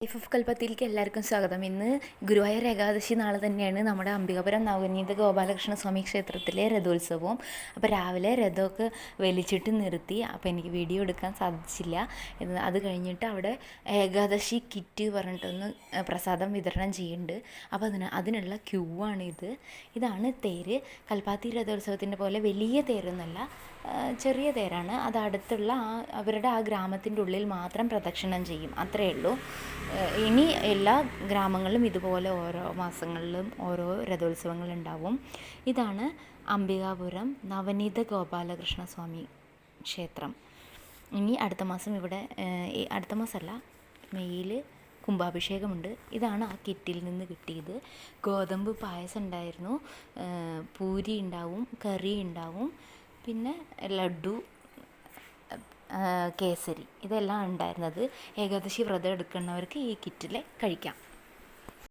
Life of കൽപ്പത്തിയിലേക്ക് എല്ലാവർക്കും സ്വാഗതം. ഇന്ന് ഗുരുവായൂർ ഏകാദശി നാളെ തന്നെയാണ് നമ്മുടെ അംബികാപുരം നവനീത ഗോപാലകൃഷ്ണ സ്വാമി ക്ഷേത്രത്തിലെ രഥോത്സവം അപ്പോൾ രാവിലെ രഥമൊക്കെ വലിച്ചിട്ട് നിർത്തി. അപ്പോൾ എനിക്ക് വീഡിയോ എടുക്കാൻ സാധിച്ചില്ല. അത് കഴിഞ്ഞിട്ട് അവിടെ ഏകാദശി കിറ്റ് പറഞ്ഞിട്ടൊന്ന് പ്രസാദം വിതരണം ചെയ്യുന്നുണ്ട്. അപ്പോൾ അതിന് അതിനുള്ള ക്യൂ ആണ് ഇത്. ഇതാണ് തേര്. കൽപ്പാത്തി രഥോത്സവത്തിന്റെ പോലെ വലിയ തേരൊന്നുമല്ല ആ, ചെറിയ തേരാണ്. അത് അടുത്തുള്ള ആ അവരുടെ ആ ഗ്രാമത്തിന്റെ ഉള്ളിൽ മാത്രം പ്രദക്ഷിണം ചെയ്യും. അത്രയേ ഉള്ളൂ. ഇനി എല്ലാ ഗ്രാമങ്ങളിലും ഇതുപോലെ ഓരോ മാസങ്ങളിലും ഓരോ രഥോത്സവങ്ങൾ ഉണ്ടാവും. ഇതാണ് അംബികാപുരം നവനീത ഗോപാലകൃഷ്ണ സ്വാമി ക്ഷേത്രം. ഇനി അടുത്ത മാസം ഇവിടെ അടുത്ത മാസമല്ല മെയ്യിൽ കുംഭാഭിഷേകമുണ്ട്. ഇതാണ് ആ കിറ്റിൽ നിന്ന് കിട്ടിയത്. ഗോതമ്പ് പായസം ഉണ്ടായിരുന്നു. പൂരി ഉണ്ടാവും കറി ഉണ്ടാവും. പിന്നെ ലഡു കേസരി ഇതെല്ലാം ഉണ്ടായിരുന്നത് ഏകാദശി വ്രതം എടുക്കുന്നവർക്ക് ഈ കിറ്റിൽ കഴിക്കാം.